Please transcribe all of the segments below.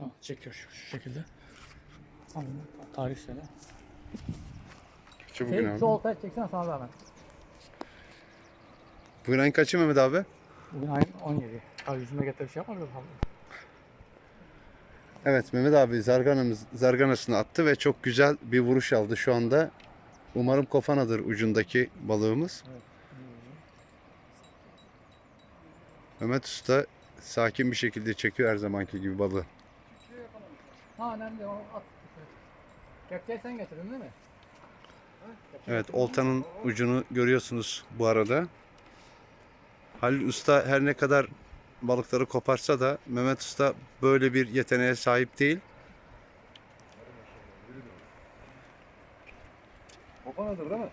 Tamam çekiyor şu, şu şekilde. Tamam. Tarih söyle. Kaçı bugün Şey, abi? şu oltayı çeksene sana da hemen. Bugün ayın kaçı Mehmet abi? Bugün ayın 17. Abi yüzüme getir bir şey yapmadı mı? Evet Mehmet abi zarganamız, zarganasını attı ve çok güzel bir vuruş aldı şu anda. Umarım kofanadır ucundaki balığımız. Mehmet Usta sakin bir şekilde çekiyor her zamanki gibi balığı. Ha önemli değil, onu at. Kepçeyi sen getirdin değil mi? Evet oltanın ucunu görüyorsunuz bu arada. Halil Usta her ne kadar balıkları koparsa da Mehmet Usta böyle bir yeteneğe sahip değil. Kopanadır değil mi?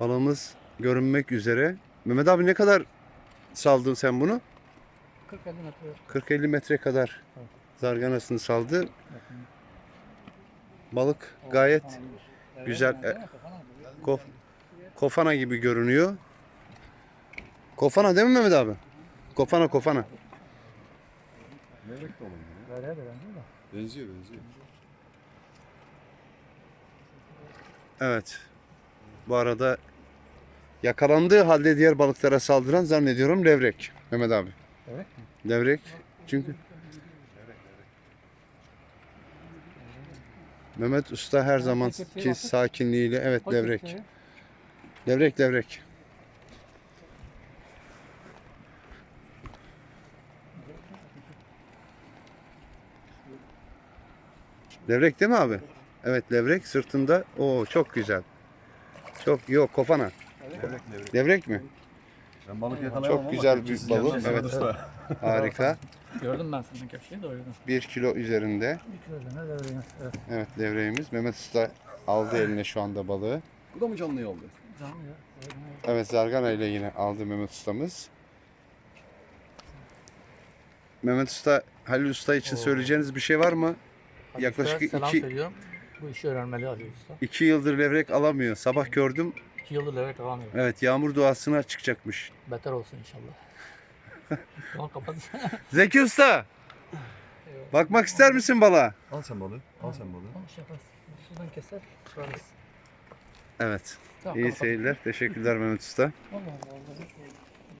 Balığımız görünmek üzere. Mehmet abi ne kadar saldın sen bunu? 40 50 metre. 40-50 metre kadar Evet. zarganasını saldı. Balık gayet güzel. Evet, kof, kofana gibi görünüyor. Kofana değil mi Mehmet abi? Kofana kofana. Melek de olur. De benziyor. Benziyor benziyor. Evet. Bu arada yakalandığı halde diğer balıklara saldıran zannediyorum levrek. Mehmet abi. Evet. Levrek. Çünkü Mehmet Usta her zamanki sakinliğiyle evet levrek. Levrek levrek. Levrek değil mi abi? Evet levrek sırtında. Oo çok güzel. Çok yok kofana. Levrek levrek. Levrek mi? Ben balık yakalayamam Çok güzel bir balık, evet. Harika. Gördüm ben senin kepçeyi de o yüzden. 1 kilo üzerinde. Bir kilo ne de öyle. Evet. Evet levreğimiz. Mehmet Usta aldı eline şu anda balığı. Bu da mı canlı oldu? Canım ya. Evet. Evet zargana ile yine aldı Mehmet Usta'mız. Mehmet Usta, Halil Usta için Oo. söyleyeceğiniz bir şey var mı? Hadi Yaklaşık iki- söylüyorum. Bu işi öğrenmeli Ali Usta. İki yıldır levrek alamıyor. Sabah gördüm. İki yıldır levrek alamıyor. Evet yağmur duasına çıkacakmış. Beter olsun inşallah. Tamam kapat. Zeki Usta! Bakmak ister misin bala? Al sen balığı. Al sen balığı. Tamam şey yaparız. Şuradan keser. Çıkarız. Evet. Tamam, İyi kapat. seyirler. Teşekkürler Mehmet Usta. Allah. Allah.